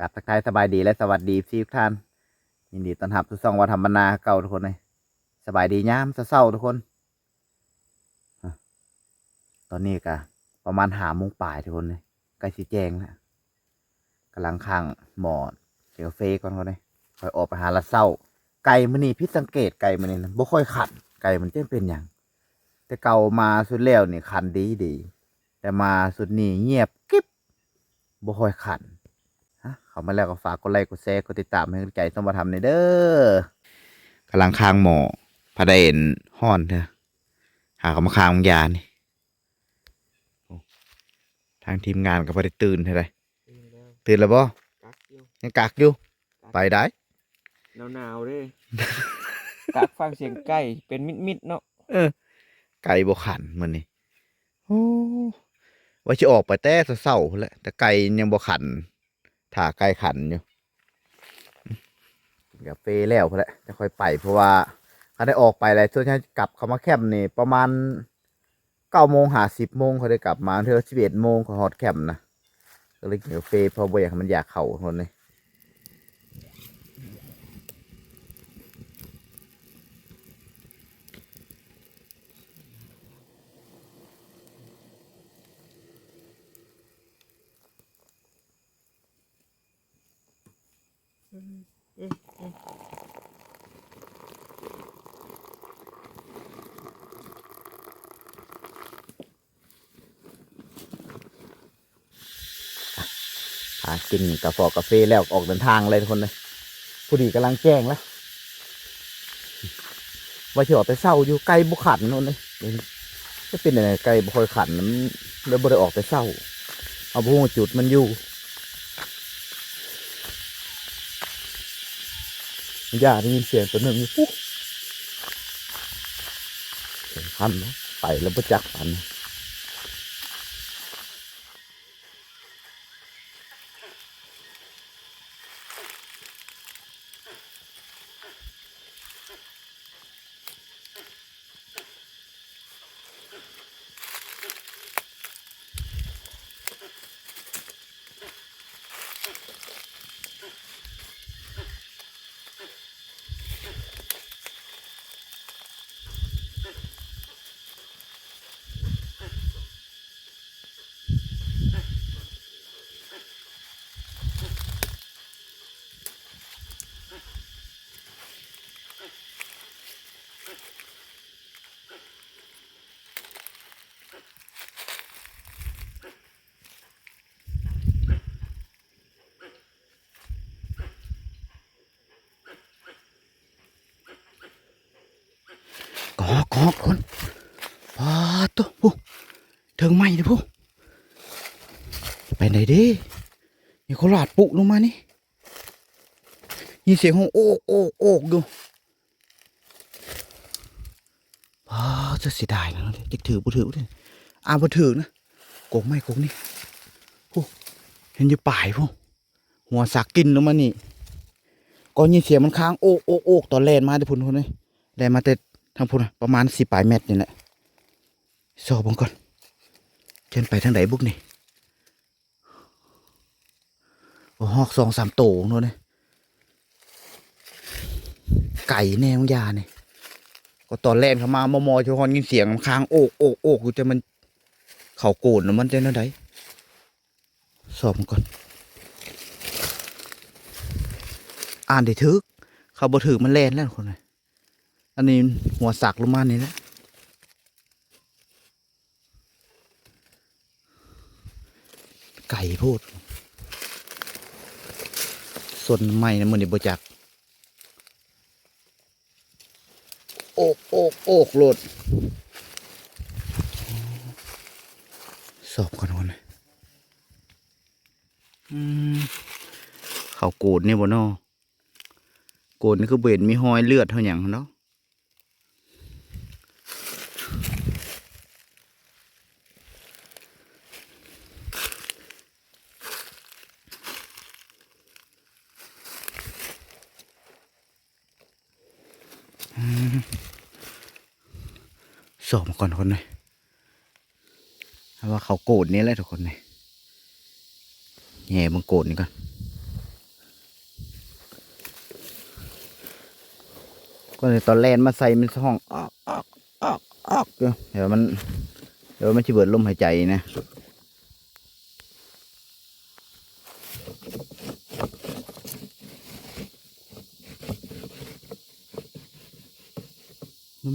กับทักทายสบายดีและสวัสดีทุกท่าน ยินดีต้อนรับทุกช่องวัฒนธรรมนาเก่าทุกคนเลยสบายดียามเศร้าทุกคน ตอนนี้ก็ประมาณหาโมงป่ายทุกคนเลยใกล้สีแจงแล้วกำลังข้างหมอดเจียวเฟก่อนคนเลยคอยออกไปหาละเศร้า ไก่มันนี่พิสังเกตไก่มันนี่นะบ่ค่อยขันไก่มันเจ้เป็นอย่างแต่เก่ามาสุดแล้วนี่ขันดีดีแต่มาสุดนี้เงียบกิ๊บบ่ค่อยขัน เขามาแล้วก็ฝากกดไลค์กดแชร์กดติดตามให้กำลังใจต้องมาทำในเด้อกำลังค้างหมอพระเดนห้อนเถอะหาเขามาค้างยานี่โอ้ทางทีมงานก็พอได้ตื่นเท่าไรตื่นแล้วบ่กักอยู่ยังกักอยู่ไปได้หนาวๆเด้กักฟังเสียงไก่เป็นมิดๆเนาะไก่บ่ขันมันนี่โอ้ว่าจะออกไปแต่เศร้าๆพู้นแหละแต่ไก่ยังบ่ขัน ถาใกล้ขันอยู่กาแฟแล้วพอแล้วจะค่อยไปเพราะว่าเขาได้ออกไปแล้วส่วนใหญ่กลับเขามาแคมป์นี่ประมาณเก้าโมงหาสิบโมงเขาได้กลับมาเท่าสิบเอ็ดโมงเขาฮอตแคมป์นะก็เลยกินกาแฟเพราะบ่อยากมันอยากเข่าคนเลย หากินกาแฟกาแฟแล้วออกเดินทางเลยทุกคนเลยผู้ดีกำลังแจ้งแล้วว่าจะออกไปเศร้าอยู่ไกลบุขันนู่นเลยจะเป็นยังไงไกลบุคอยขันมันเลยบ่ได้ออกไปเศร้า เอาพวกจุดมันอยู่ย่าได้ยินเสียงตัวหนึ่งปุ๊บเสียงพันนะไปแล้วประจักพันกอก อกคนปาตัวผู้เถิงไม่เด้อผู้ไปไหนดิมีเขาลาดปุลงมานี่ยินเสียงของโอกโอกโอกอยู่ปาจะเสียดายนะจะถือบุถือเลยอ่าบุถือนะกกไม่กกนี่ผู้เห็นอยู่ป่ายผู้หัวสักกินลงมานี่ก็ยินเสียงมันค้างโอกโอกโอกตอนแลนมาเด้อพุ่นคนนี้แลนมาแต่ ทางพุ่นนะประมาณสิบปลายเมตรนี่แหละสอบบังก่อนเชิญไปทางไหนบุกนี่โอ้หอกสองสามโตโน่นนี่ไก่แนวยาเนี่ยก็ตอนแรกเขามามอมอชฮอนยินเสียงค้างโอกโอกโอกอยู่แต่มันเขาโกนมันจะนั่นไดสอบมันก่อน อ่านได้ถึกเขาบ่ถือมันแล่นแล้วคนน่ะ อันนี้หัวสักลงมานี่แหละไก่พูด ส่วนใหม่นะมันนี่บจัก โอกโอกโอกโหลดสอบกันวันนะอืมเขาโกดเนี่ยบ่นอโกดนี่คือเบ็นมีหอยเลือดเท่าอย่างเนาะ โกดนี้แหละทุกคนเนี่ยแง่บังโกดนี่ก่อนก็เลยตอนแลนมาใส่มันห้องออกออกออกออกเดี๋ยวมัน เดี๋ยวมันจะเบิดลมหายใจนะ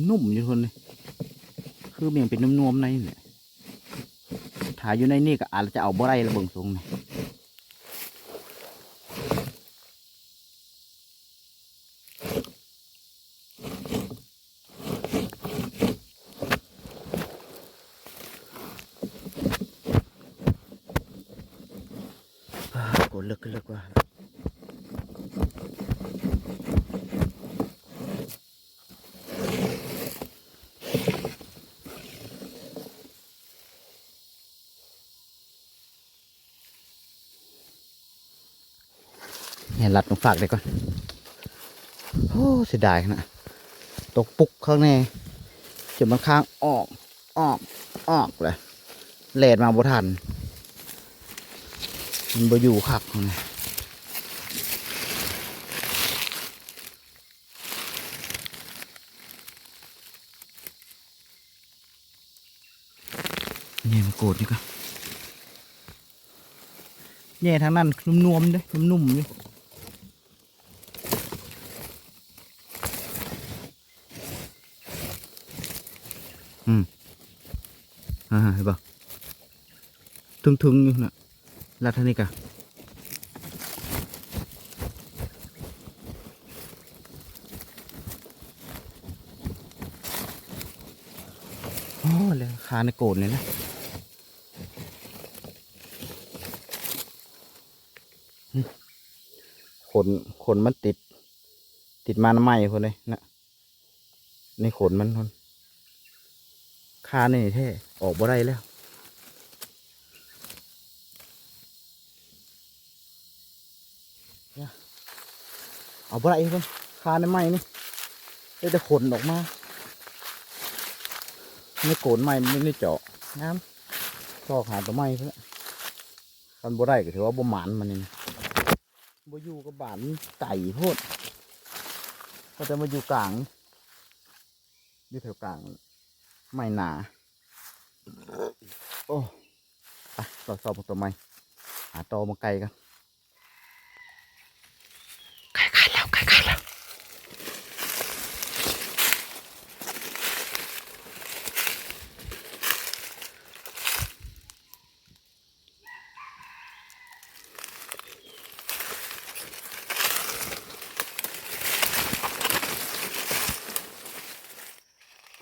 นุ่มๆอยู่คนเลยคือเมียงเป็นนุ่มๆในเนี่ย ถ่ายอยู่ในนี่ก็อาจจะเอาบ่ได้ระเบิงสูงนี่กดเลิกก็เลิกว่า เนี่ยรัดมา ฝากเลยก่อน โอ้เสียดายนะตกปุกข้างในจนมันข้างออกออกออกเลยแลดมาบ่ทัน มันบ่อยู่คักนะเนี่ยมันโกรธนี่ก็เนี่ยทางนั้นนุ่มๆด้วยนุ่มๆอยู่ เห็นปะทึงๆอยู่นะลัดเท่านี้กะโอ้เลยคาในโกนเลยนะขนขนมันติด ติดมาน้ำไหมคนเลยนะในขนมันคนคาในแท้ ออกบ่ได้แล้วเนี่ยเอาบ่ได้เพิ่นคาในไม้นี่ได้แต่ขนออกมาไม่โกนไม้ไม่ได้เจาะน้ำก็หาตัวไม้เพื่อนมันบ่ได้ก็ถือว่าบ่หมานมันนี่นะบ่อยู่กับบานไต่โพดก็จะมาอยู่กลางอยู่แถวกลาง ไม่หนา โอ้ไปสอบสอบตัวใหม่หาตอมาไกลกันไกลกันแล้วไกลกันแล้ว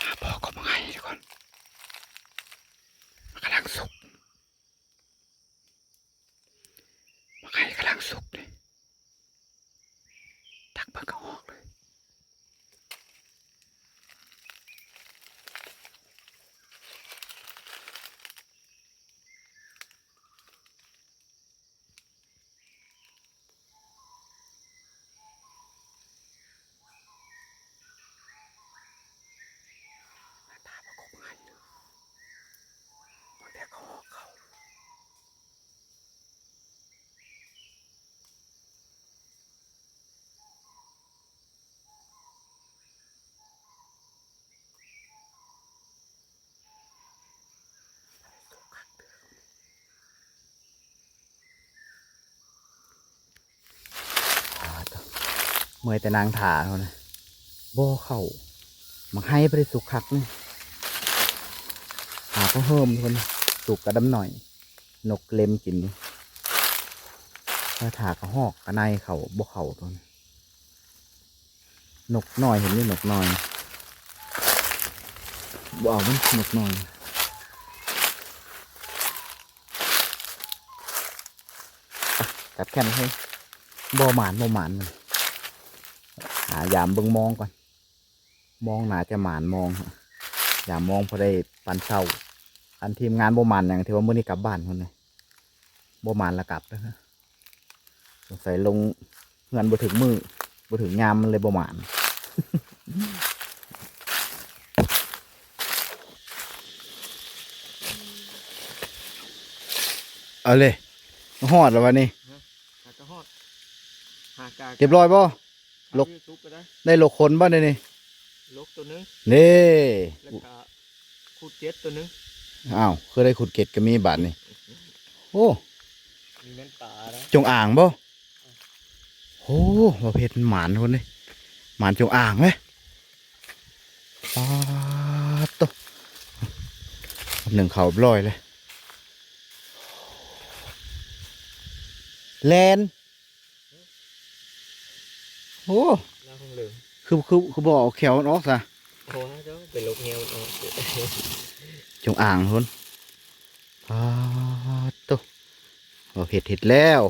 หาพ่อก็มาให้ดีก่อน มันกำลังสุกมันไข่กำลังสุกเลยทักเพิ่งก็ออกเลย ตาประกบให้เลยมันแต่เขาออกเขา เมื่อยแต่นางถาเขานะบ่เข้ามันให้ไปสุกคักนี่หาก็เฮิมคนสุกกระดำหน่อย นกเล็มกินนี่ถ้าถากระหอกกระไนเขาบ่เขาตัวนี้นกน้อยเห็นนี่นกน้อยบ่เอามันนกน้อยอะจับแค่นี้ให้บ่หมานบ่หมานมัน หายามเบิ่งมองก่อน มองหนาจะหมานมองอย่ามองพอได้ปันเศร้า อันทีมงานบ่มานอย่างที่ว่าเมื้อนี้กลับบ้านคนเลยบ่มานละกลับนะฮะสงสัยลงเงินบ่ถึงมือบ่ถึงยามมันเลยบ่มานเอาเลยหอดแล้ววันนี้หากระหอดหากาเรียบร้อยบ่ ลกหาที่ซุกก็ได้ได้โลกคนบ้านนี่ลกตัวหนึงนี่แล้วก็คูดเจ็ดตัวหนึงอ้าวคือได้ขุดเกตก็มีบาทนี่โอ้มีแม่นป่านะจงอ่างบ่โอ้ประเภทหมานคนนี่หมานจงอ่างเลยปาดโตหนึ่งเขาลอยเลยแลน โอ้แล้วคงเหลืองคือคือคือบอกเอาแขวมันออกซะโอ้เจ้าเป็นลกเงี้ยวเนาะจงอ่างคนปาดโตประเภทเห็ดแล้ว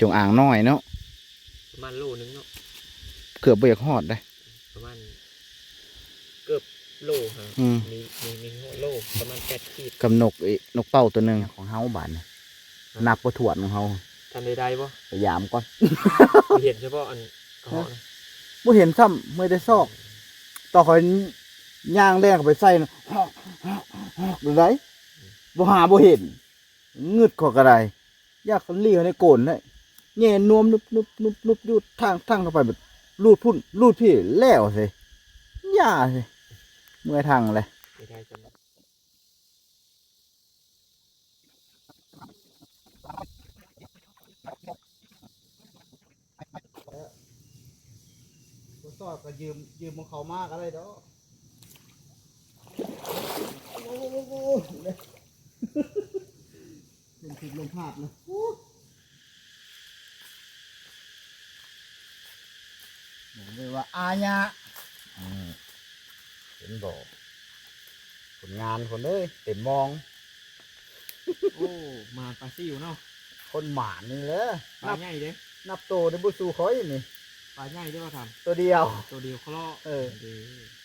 จงอ่างน้อยเนาะประมาณโลนึงเนาะเกือบเบียากฮอดได้ประมาณเกือบโลฮะอืมมีมีมีโลประมาณแปดขีดกับนกไอ้นกเป้าตัวหนึ่งของเฮาบานน่ะนับประถวดของเฮา ทำใดๆบ่พยายามก่อนเห็นเฉพาะอันกระเหาะนะบ่เห็นซ้ำไม่ได้ซอก ต่อคอยย่างแรงเข้าไปใส่นะฮอกฮอกฮอกดูได้บ่หาบ่เห็นงึดเขอกระไดอยากเลี้ยวในโกนได้แง่นวมนุบนุบนุบนุบอยูดทางทางเข้าไปแบบลูดพุ่นลูดพี่แล้วสิย่าสิเมื่อยทางเลยไม่ได้จำ ซอกก็ยืมยืมของเขามากอะไรดอกโอ้โหเป็นผิดลมพาดนะบอกเลยว่าอาญาเห็นบอกผลงานคนเลยเต็มมอง โอ้มาปลาซิวเนาะคนหมานนี่เลยปลาใหญ่เด้นับโตในบุสูคอยนี่ ปลาใหญ่ได้ป่ะทตัวเดียวำตัวเดียวเขาเลาะเออ ดี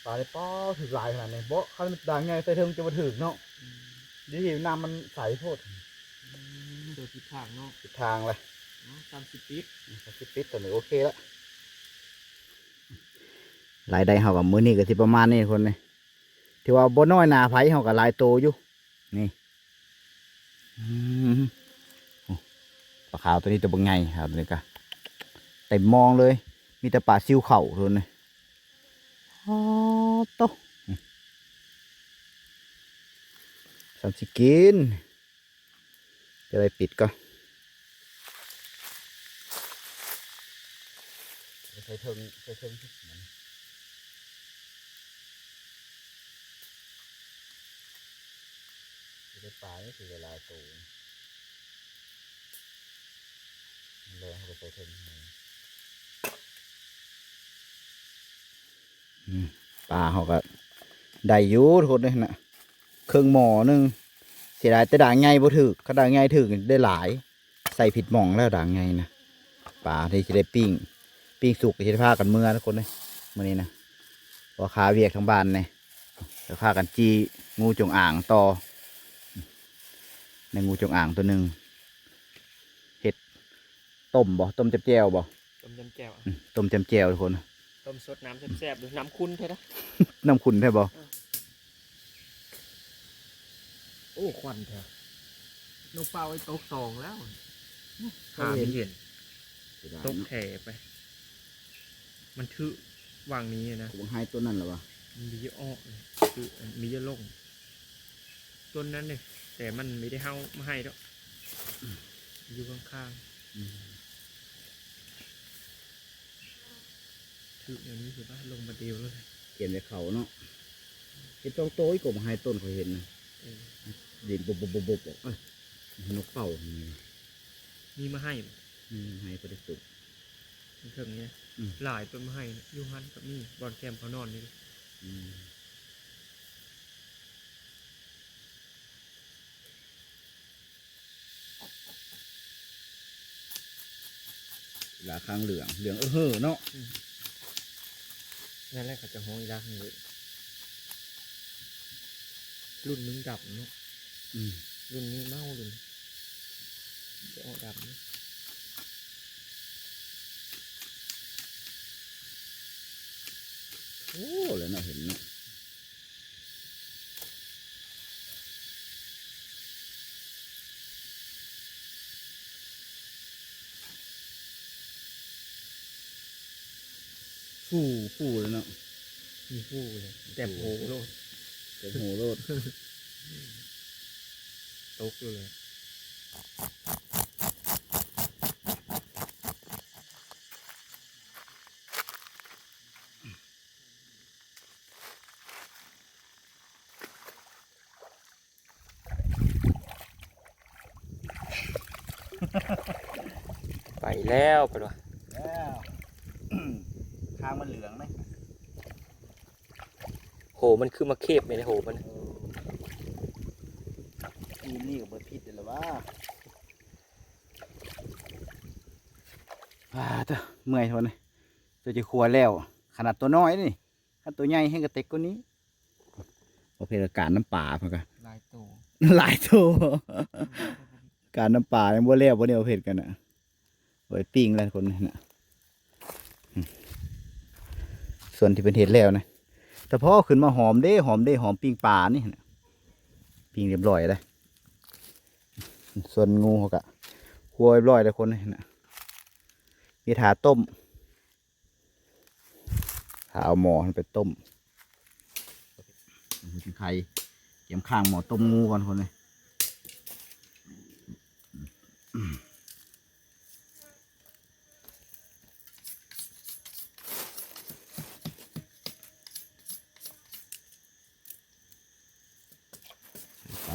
ปลาในป้อถือลายขนาดนี้เพราะเขาดังไงใส่เทิงจะมาถึงเนาะอืมดีที่น้ำมันใสโทษอืมโดยทิศทางเนาะทิศทางเลยเนาะตามสิบปิดสิปิดตัวนี้โอเคแล้วลายใดเฮากับมือนี่ก็สิประมาณนี้คนนี่ที่ว่าบ่น้อยหนาไผเฮากับลายโตอยู่นี่อืมโอ้ปลาขาวตัวนี้ตัวบางไงครับตัวนี้ก็เต็มมองเลย มีแต่ปลาซิวเข่าทุนเลยอ๋อโตสามสิกินจะไปปิดก็ใส่เทิงใส่เทิงที่มันจะได้ปลานี่คือเวลาโตเลยเอาไปใส่เทิงอืม ปลาเขาก็ได้อยู่ทุกคนเลยนะเครื่องหมอหนึงเสียดายแต่ด่างไงบ่ถึกเขาด่างไงถึกได้หลาย ใส่ผิดหม่องแล้วด่างไงนะปลาที่จะได้ปิ้งปิ้งสุกจะพากันเมื่อทุกคนเลยมื่อนี้นะพอขาเวียกทั้งบ้านเนี่ยจะพากันจีงูจงอ่างต่อในงูจงอ่างตัวหนึ่งเห็ดต้มบ่ต้มจับแจวบ่ต้มยำแจ่วอืมต้มจำแจวทุกคน ต้มสดน้ำแซ่บๆดูน้ำคุ้นใช่ไหมน้ำขุนใช่บ่โอ้ควันเถอะนกเป่าไอ้ตกสองแล้วหาไม่เห็นตกแถไป มันถือวางนี้นะผมให้ตัวนั้นเหรอวะมันมีเยอะออกเลยคือมีเยอะลงต้นนั้นเนี่ยแต่มันไม่ได้เฮามาให้แล้วอยู่ข้างๆ คืออันนี้คือบ้าลงมาเดียวแล้วไงเขียนในเขาเนาะเห็นต้องโต้อีกกบหายต้นเขาเห็นนะเด่นบบบบบบบอกเอ้นกเป่าอย่างนี้มีมาให้บ่อืมหายไปได้สุด มีเครื่องนี้หลายต้นมาให้ยูฮันกับนี่บอลแคมป์เขานอนนี่เลยหลาข้างเหลืองเหลืองเออเฮ้อเนาะ นั่นแหละเขาจะห้องรักนี่เลยรุ่นนึงดับเนาะอืมรุ่นนี้เมารุ่นจะออกดับเนาะโอ้แล้วเนาะเห็นเนาะ ผู้ผู้แล้วเนาะมีผู้เลยแต่โผล่โลดเต็มหูโลดตกเลยไปแล้วไปด้วยแล้วทางมันเหลืองไหมโหมันคือมาเคบไหมเนี่ยโหมันทีมนี่กับเบิร์ดพิษเดี๋ยวละว่าว้าเจ้าเมื่อยทนเลยตัวจะครัวแล้ว ขนาดตัวน้อยนี่ถ้าตัวใหญ่ให้กระเต็กกว่านี้โอเคการน้ำป่าเพื่อนกันลายตัวหลายตัวการน้ำป่ายังบ่แล้วบ่เนี่ยเอาเผ็ดกันอะโอ้ยปิ้งแล้วคนนี่นะอืม ส่วนที่เป็นเห็ดแล้วนะแต่พอขึ้นมาหอมเด้หอมเด้หอมปิ้งปลานี่ปิ้งเรียบร้อยเลยส่วนงูเขากะคัวเรียบร้อยเลยคนนี่นะมีถาต้มถาเอาหมอนไปต้มเป็นไข่เกี่ยมข้างหมอต้มงูก่อนคนนี้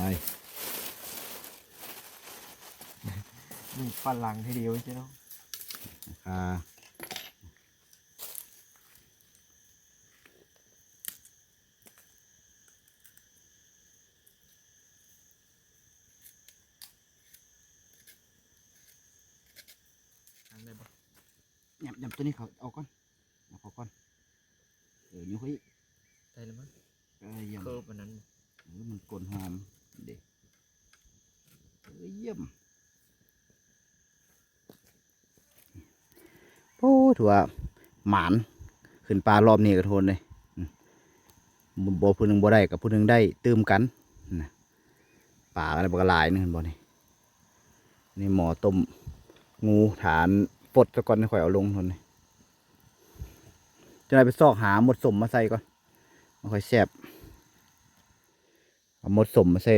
ไปนี่ฝรั่งทีเดียวใช่ไหมอ่าอันไหนบ้างหยับหยับตัวนี้เขาเอาก่อนเอาเขาก่อนเอออยู่เฮ้ยได้แล้วมั้ง เออเยี่ยม เคิร์ฟอันนั้น เออมันกลนหอมเด็กเออเยี่ยมโอ้ ถือว่าหมานขึ้นปลารอบนี้ก็โทนเลยบ่บ่ผู้หนึงบ่ได้กับผู้หนึงได้ตื่มกันป่าอะไรบกหลายนึงเห็นบ่นี่นี่หมอต้มงูฐานปลดซะกอนค่อยเอาลงทนนี่จะได้ไปซอกหาหมดสมมาใส่ก่อนมาค่อยแซ่บเอาหมดสมมาใส่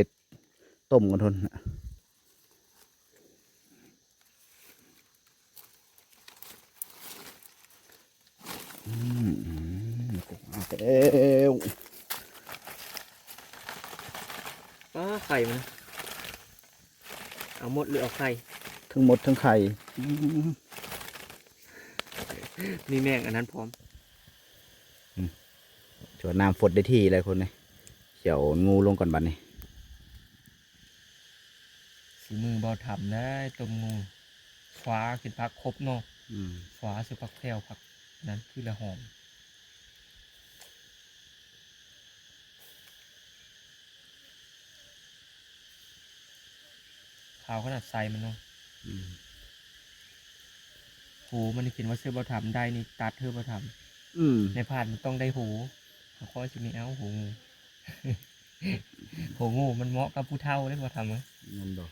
ต้มกันทนน่ะอืมอืมเอาไป แล้วป้าไข่มันเอาหมดหรือเอาไข่ทั้งหมดทั้งไข่อืมนี่แม่งอันนั้นพร้อมชวนน้ำฝดได้ที่เลยคนนี้เขียวงูลงก่อนบัดนี้สีมือเบาทำได้ต้มงูฟ้าขึ้นพักครบเนาะอืมฟ้าสุพักแพรวพักนั้นคือละหอม ขาวขนาดไซมันเนาะอืมหูมันนี่เขียนว่าเสื้อเบาทำได้นี่ตัดเธอเบาทอืมำในผ่านมันต้องได้หูเขาคอยจะมีเอาหูงู หูงูมันเหมาะกับผู้เฒ่าได้เบาทำไหมเงินดอก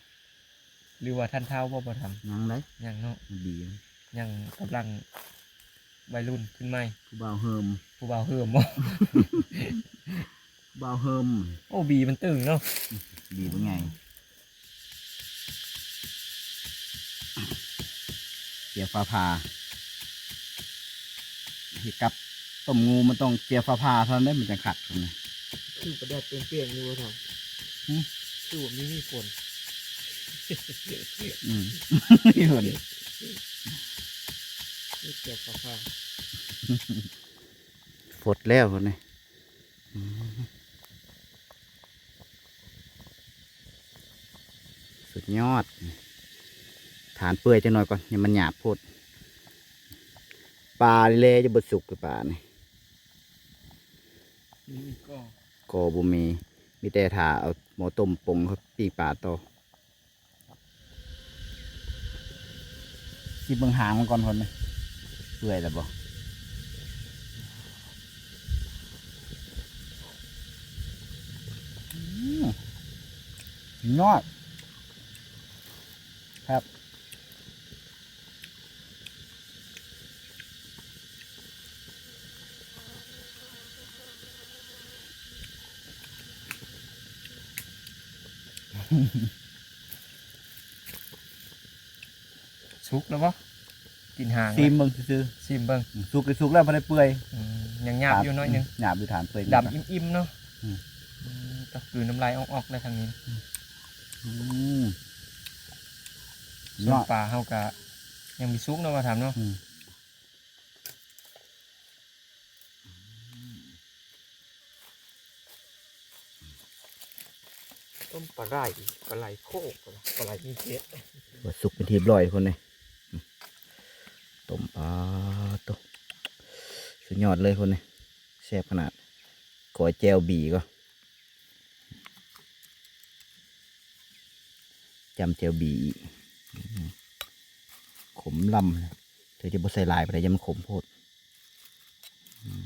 หรือว่าท่านเฒ่าบ่เบาทยังไงำยังเนาะมันดีนะยังกำลังวัยรุ่นขึ้นไหมผู้บ่าวเฮิมผู้บ่าวเฮิมบ่บ่าวเฮิมโอ้บีมันตึงเนาะดีเป็นไง เจียฟ้าผ่าที่กับต้มงูมันต้องเจียฟ้าผ่าเท่านั้นได้มันจะขัดกันนะคือประเด็ดเปลี่ยนๆอยู่ทหืมำคือว่ามีมีฝนอืมเห็นนี่เกี่ยวกับฟ้าฝดแล้วคนนี้อืมสุดยอด ฐานเปื่อยจะหน่อยก่อนอย่ามันหยาบโพดปลาเละจะบดสุกหรือปลานี่นี่ก็ก็บุมีมีแต่ถาเอาหมอต้มปรุงครับปีกปลาต่อสิเบิ่งหางมันก่อนคนนี้เปื่อยแล้วบ่อืมยอดครับ สุกแล้วบ่กินหางซีมเบิ่งซื่อซิมเบิ่งๆสุกก็สุกแล้วบ่ได้เปื่อยอืมยังหยาบอยู่หน้อยหนึงหยาบอยู่ฐานเปื่อยดำอิ่มๆเนาะอืมอืมก็คือน้ำลายออกๆเลยทางนี้อืมส่วนเนาะปลาเฮากะยังมีซุกเนาะมาทำเนาะอืม ต้มปลาไหลปลาไหลโคกปลาไหลมีเพชรว่าสุกเป็นทีบร้อยคนเลยอืมต้มปลาตวสุดยอดเลยคนนี้แซ่บขนาดกอยแจวบีก็จำแจวบีขมลำเธอจะบ่ใส่ลายไปเลยยังขมโพดอืม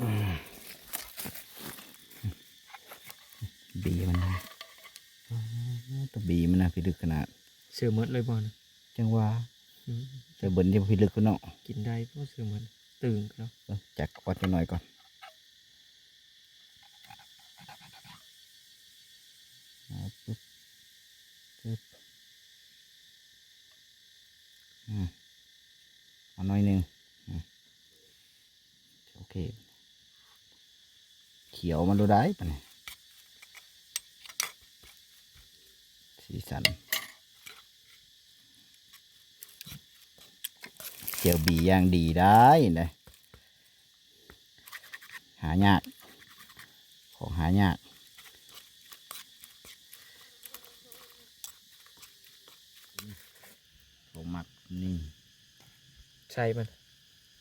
อืม บีมันนะอ๋อตัวบีมันนะพี่ลึกขนาดเสือเมดเลยบอลจังหวะเจอเบิ้นที่พี่ลึกก็เนาะกินได้เพราะเสือเมดตื่นแล้วเอ้าจักวัดกันหน่อยก่อนเอาปึ๊บปึ๊บอืมเอาหน่อยหนึ่งอืมโอเค เขียวมันดูได้ปะเนี่ย สีสันเจียวบีย่างดีได้นะหายาก ของหายากผมมักนี่ใช่มัน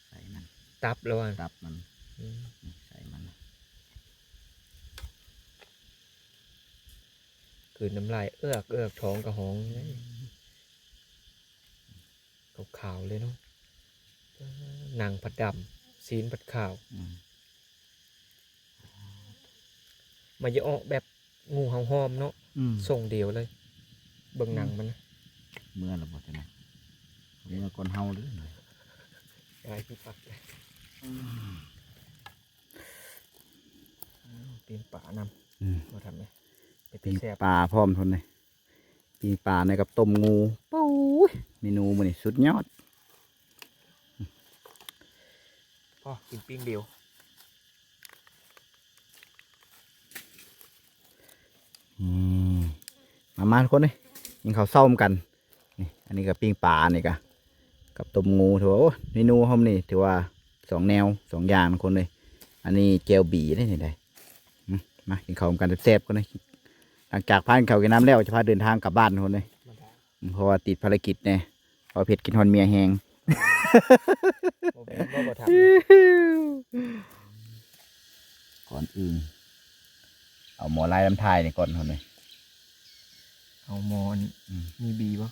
ใส่มัน ตับแล้วอะตับมันอืมนี่ใส่มัน คือน้ำลายเอือกเอือกท้องกระหองเลยขาวๆเลยเนาะหนังผัดดำซีนผัดขาวอืมมาจะออกแบบงูเห่าหอมเนาะอืมส่งเดียวเลย เบิ่งหนังมันนะเมื่อเราบอกจะไหนเมื่อก่อนเฮาหรือไงได้ที่ปักเลยตีนป่านำอืมมาทำไหมไปปีตีงแสบปลาพร้อมทนเลยปีงปลาในกับต้มงูปู๊ยเมนูมันนี่สุดยอดพ่อกินปิ้งเดียวอืมมามาทุกคนเลยยิงเขาวเศร้าเหมือนกันนี่อันนี้กับปิ้งปลานี่กะกับต้มงูถือว่าโอ้เมนูเขานี่ถือว่าสองแนวสองอย่างทุกคนเลย อันนี้เจลบีได้นี่ได้อืมมากินข้าวกันแซ่บๆกันเลย หลังจากพานเขาวกินน้ำแล้วจะพาเดินทางกลับบ้านทุกคนเลยมาได้อืมเพราะว่าติดภารกิจเนี่ยเพราะเผ็ดกินฮอนเมียแหงบ่เป็นบ่บ่ทก่อนอื่นเอาหมอลายลำไทายนี่ก่อนคนเลยำเอามอนอืมมีบีบ่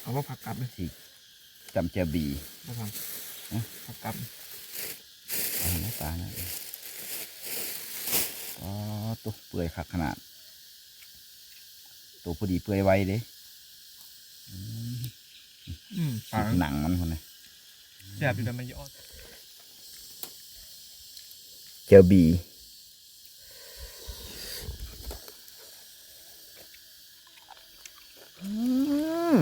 เอาว่าผักกลับเลยที่จำเจลบีมาทฮะำผักกลับเอาหน้าตาหน่อย อ๋อตัวเปื่อยคักขนาด ตัวพอดีเปื่อยไวเด้อืมอืมปลาสุดหนังมันคนเลยแสบอยู่แต่มันยอดเจลบีอืม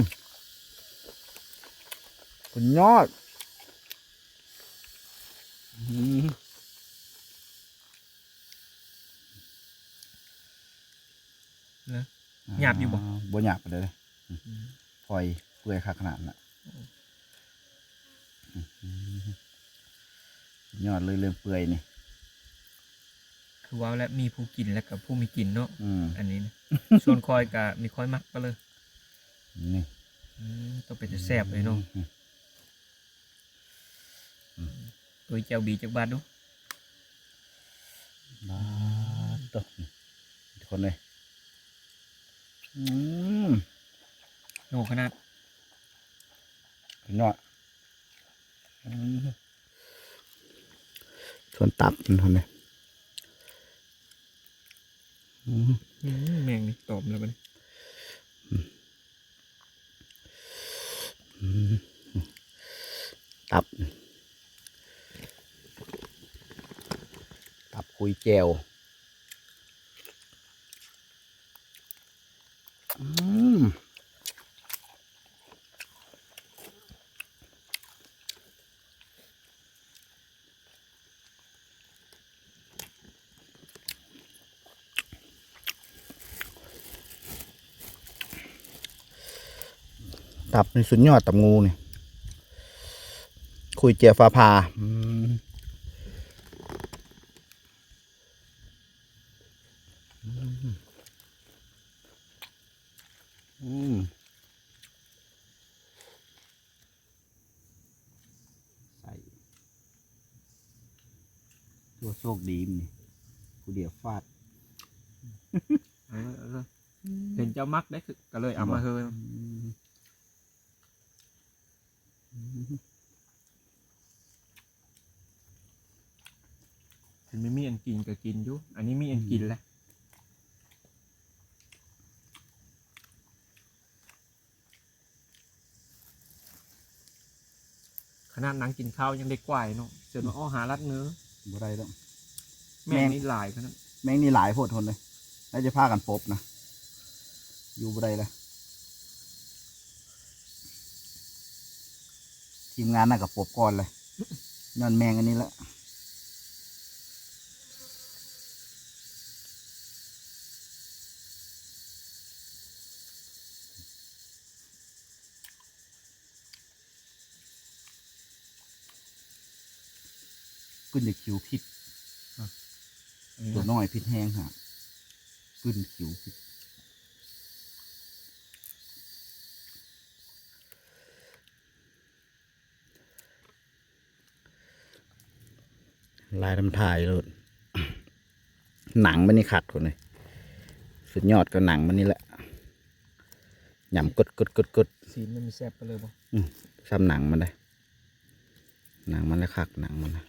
คุณยอดอืม นะหยาบอยู่บ่ บ่ หยาบไปเลยปล่อยเปื่อยคักขนาดน่ะยอดเลยเรื่องเปื่อยนี่ คือว่าแล้วมีผู้กินแล้วกับผู้มีกินเนาะอืมอันนี้นะส่วนคอยกับมีคอยมักก็เลย นี่อืมต้องเป็นจะแสบเลยเนาะอืมตัวเจ้าบีจากบ้านดูมาตัวทุกคนเลยอืม โหนขนาดยอดอืมส่วนตับมันทนเลยอืมอืมแมงนี่ตอบแล้วมันอืมตับ ตับคุยแจว ตับในสุดยอดตับงูเนี่ยคุยเจียฟ้าพาอืมอืมใส่ตัวโชคดีมนี่กูเดียวฟาดเออเออเห็นเจ้ามักได้คือก็เลยเอามาเฮย อืมอืม ฉันไม่มีอัน กินก็กินอยู่ อันนี้มีอันกินแล้วขนาดนังกินข้าวยังได้กวายเนาะเจอมาอ้อหารัดเนื้อบ่ได้แล้วแม่งแม่งนี่หลายขนาดแม่งนี่หลายโพดทนเลยแล้วจะพากันปบนะอยู่บ่ได้เลยทีมงานน่ะกับปบก่อนเลยนอนแมงอันนี้ละ ขึ้นจากคิวพิษอันนี้ตัวนะน้อยพิษแห้งฮะขึ้นคิวพิษลายน้ำถ่ายเลยหนังมันนี่ขัดคนเลยสุดยอดก็หนังมันนี่แหละหยำกดกดกดกดสีมันมีแซ่บไปเลยบ่ซ้ำหนังมันเลยหนังมันเลยคักหนังมันนะ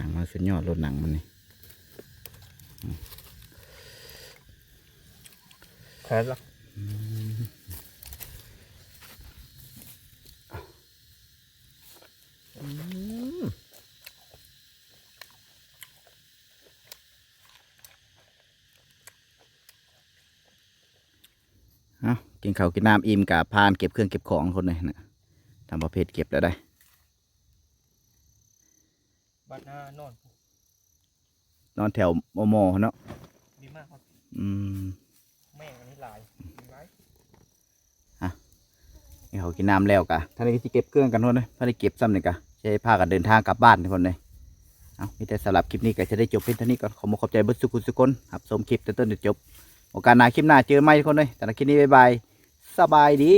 หนังมันสุดยอดรถหนังมันนี่แพ้ละอืมเอากินข้าวกินน้ำอิ่มกับพานเก็บเครื่องเก็บของคนเลยนะทำประเภทเก็บแล้วได้ บ้านหน้านอนนอนแถวโมโมเนาะดีมากครับอืมแม่งอันนี้หลายดีไหมกินข้าวกินน้ำแล้วกะท่านนี้ที่เก็บเครื่องกันคนเลยท่านนี้เก็บซ้ำหนึ่งกะจะให้พากันเดินทางกลับบ้านทุกคนเลยเอามีแต่สำหรับคลิปนี้ก็จะได้จบเพียงเท่านี้ก็ขอมาขอบใจเบุสุกุสุกคนครับชมคลิปแต่ต้นจนจบ โอกาสหน้าคลิปหน้าเจอไหมทุกคนเลยแต่ละคลิปนี้บ๊ายบายสบายดี